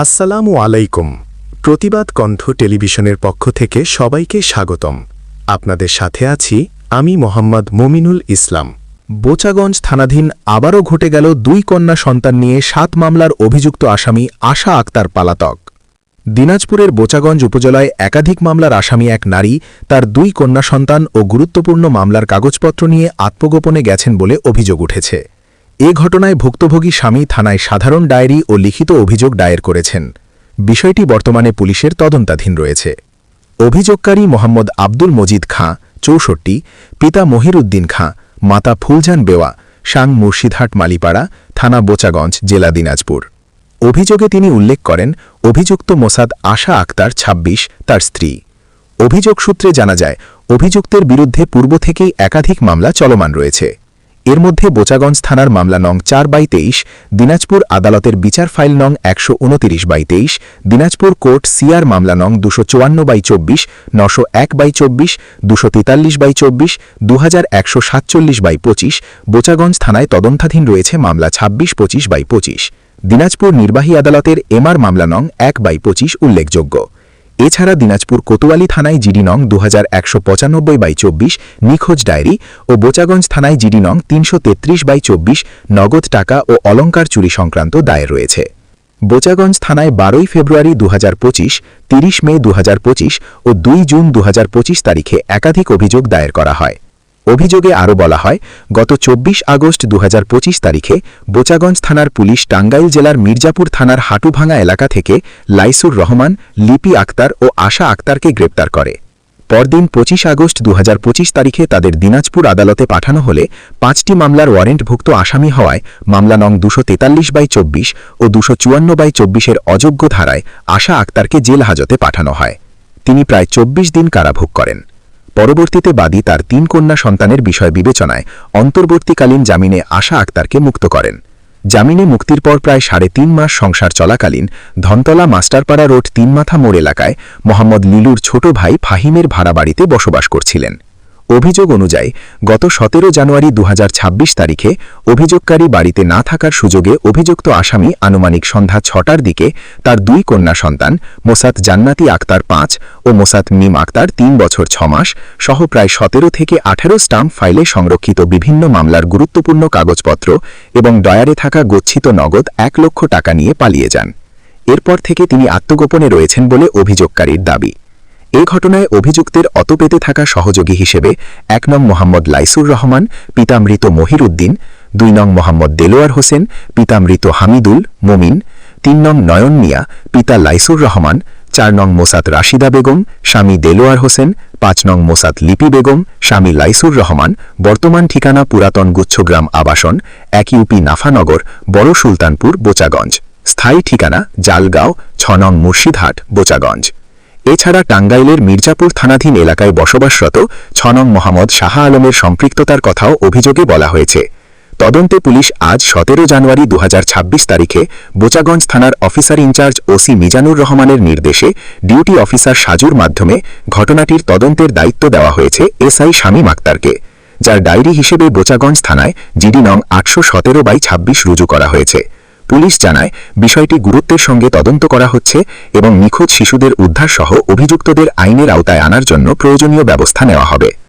আসসালামু আলাইকুম। প্রতিবাদ কণ্ঠ টেলিভিশনের পক্ষ থেকে সবাইকে স্বাগতম। আপনাদের সাথে আছি আমি মোহাম্মদ মমিনুল ইসলাম। বোচাগঞ্জ থানাধীন আবারও ঘটে গেল দুই কন্যা সন্তান নিয়ে সাত মামলার অভিযুক্ত আসামি আশা আক্তার পালাতক। দিনাজপুরের বোচাগঞ্জ উপজেলায় একাধিক মামলার আসামি এক নারী, তার দুই কন্যা সন্তান ও গুরুত্বপূর্ণ মামলার কাগজপত্র নিয়ে আত্মগোপনে গেছেন বলে অভিযোগ উঠেছে। এ ঘটনায় ভুক্তভোগী স্বামী থানায় সাধারণ ডায়েরি ও লিখিত অভিযোগ দায়ের করেছেন। বিষয়টি বর্তমানে পুলিশের তদন্তাধীন রয়েছে। অভিযোগকারী মোহাম্মদ আব্দুল মজিদ খাঁ, চৌষট্টি, পিতা মহিরুদ্দিন খাঁ, মাতা ফুলজান বেওয়া, সাং মুর্শিদহাট মালিপাড়া, থানা বোচাগঞ্জ, জেলা দিনাজপুর। অভিযোগে তিনি উল্লেখ করেন, অভিযুক্ত মোসাদ আশা আক্তার ২৬ তার স্ত্রী। অভিযোগ সূত্রে জানা যায়, অভিযুক্তের বিরুদ্ধে পূর্ব থেকেই একাধিক মামলা চলমান রয়েছে। এর মধ্যে বোচাগঞ্জ থানার মামলা নং চার বাই তেইশ, দিনাজপুর আদালতের বিচার ফাইল নং একশো উনতিরিশ বাই তেইশ, দিনাজপুর কোর্ট সিআর মামলা নং দুশো চুয়ান্ন বাই চব্বিশ, নশো এক বাই চব্বিশ, দুশো তেতাল্লিশ বাই চব্বিশ দু হাজার একশো সাতচল্লিশ বাই পঁচিশ, বোচাগঞ্জ থানায় তদন্তাধীন রয়েছে মামলা ছাব্বিশ পঁচিশ বাই পঁচিশ। দিনাজপুর নির্বাহী আদালতের এমআর মামলা নং এক বাই পঁচিশ উল্লেখযোগ্য। এছাড়া দিনাজপুর কোতোয়ালি থানায় জিডি নং দু হাজার একশো পঁচানব্বই বাই চব্বিশ, নিখোঁজ ডায়েরি ও বোচাগঞ্জ থানায় জিডি নং তিনশো তেত্রিশ বাই চব্বিশ নগদ টাকা ও অলঙ্কার চুরি সংক্রান্ত দায়ের রয়েছে। বোচাগঞ্জ থানায় বারোই ফেব্রুয়ারি দু হাজার পঁচিশ, তিরিশ মে দু হাজার পঁচিশ ও দুই জুন দু হাজার পঁচিশ তারিখে একাধিক অভিযোগ দায়ের করা হয়। অভিযোগে আরও বলা হয়, গত চব্বিশ আগস্ট দুহাজার পঁচিশ তারিখে বোচাগঞ্জ থানার পুলিশ টাঙ্গাইল জেলার মির্জাপুর থানার হাটুভাঙা এলাকা থেকে লাইসুর রহমান, লিপি আক্তার ও আশা আক্তারকে গ্রেপ্তার করে। পরদিন পঁচিশ আগস্ট দুহাজার পঁচিশ তারিখে তাদের দিনাজপুর আদালতে পাঠানো হলে পাঁচটি মামলার ওয়ারেন্টভুক্ত আসামি হওয়ায় মামলা নং দুশো তেতাল্লিশ বাই চব্বিশ ও দুশো চুয়ান্ন বাই চব্বিশের অযোগ্য ধারায় আশা আক্তারকে জেল হাজতে পাঠানো হয়। তিনি প্রায় চব্বিশ দিন কারাভোগ করেন। পরবর্তীতে বাদী তার তিন কন্যা সন্তানের বিষয় বিবেচনায় অন্তর্বর্তীকালীন জামিনে আশা আক্তারকে মুক্ত করেন। জামিনে মুক্তির পর প্রায় সাড়ে তিন মাস সংসার চলাকালীন ধনতলা মাস্টারপাড়া রোড তিনমাথা মোড় এলাকায় মোহাম্মদ লিলুর ছোট ভাই ফাহিমের ভাড়া বাড়িতে বসবাস করছিলেন। অভিযোগ অনুযায়ী, গত সতেরো জানুয়ারি দু হাজার ছাব্বিশ তারিখে অভিযোগকারী বাড়িতে না থাকার সুযোগে অভিযুক্ত আসামি আনুমানিক সন্ধ্যা ছটার দিকে তার দুই কন্যা সন্তান, মোসাদ জান্নাতি আক্তার পাঁচ ও মোসাদ মিম আক্তার তিন বছর ছ মাস সহ প্রায় সতেরো থেকে আঠেরো স্টাম্প ফাইলে সংরক্ষিত বিভিন্ন মামলার গুরুত্বপূর্ণ কাগজপত্র এবং ডয়ারে থাকা গচ্ছিত নগদ এক লক্ষ টাকা নিয়ে পালিয়ে যান। এরপর থেকে তিনি আত্মগোপনে রয়েছেন বলে অভিযোগকারীর দাবি। এ ঘটনায় অভিযুক্তের অতপেতে থাকা সহযোগী হিসেবে এক নং মোহাম্মদ লাইসুর রহমান পিতামৃত মহির উদ্দিন দুই নং মোহাম্মদ দেলোয়ার হোসেন পিতামৃত হামিদুল মোমিন, তিন নং নয়ন মিয়া, পিতা লাইসুর রহমান, চার নং মোসাদ রাশিদা বেগম, স্বামী দেলোয়ার হোসেন, পাঁচ নং মোসাদ লিপি বেগম, স্বামী লাইসুর রহমান, বর্তমান ঠিকানা পুরাতন গুচ্ছগ্রাম আবাসন, এক ইউপি নাফানগর, বড় সুলতানপুর, বোচাগঞ্জ। স্থায়ী ঠিকানা জালগাঁও, ছ নং মুর্শিদহাট, বোচাগঞ্জ। এছাড়া টাঙ্গাইলের মির্জাপুর থানাধীন এলাকায় বসবাসরত ছ নং মোহাম্মদ শাহ আলমের সম্পৃক্ততার কথাও অভিযোগে বলা হয়েছে। তদন্তে পুলিশ আজ সতেরো জানুয়ারি দু হাজার ছাব্বিশ তারিখে বোচাগঞ্জ থানার অফিসার ইনচার্জ ওসি মিজানুর রহমানের নির্দেশে ডিউটি অফিসার সাজুর মাধ্যমে ঘটনাটির তদন্তের দায়িত্ব দেওয়া হয়েছে এসআই শামীম আক্তারকে। যার ডায়েরি হিসেবে বোচাগঞ্জ থানায় জিডি নং আটশো সতেরো বাই ছাব্বিশ রুজু করা হয়েছে। পুলিশ জানায়, বিষয়টি গুরুত্বের সঙ্গে তদন্ত করা হচ্ছে এবং নিখোঁজ শিশুদের উদ্ধার সহ অভিযুক্তদের আইনের আওতায় আনার জন্য প্রয়োজনীয় ব্যবস্থা নেওয়া হবে।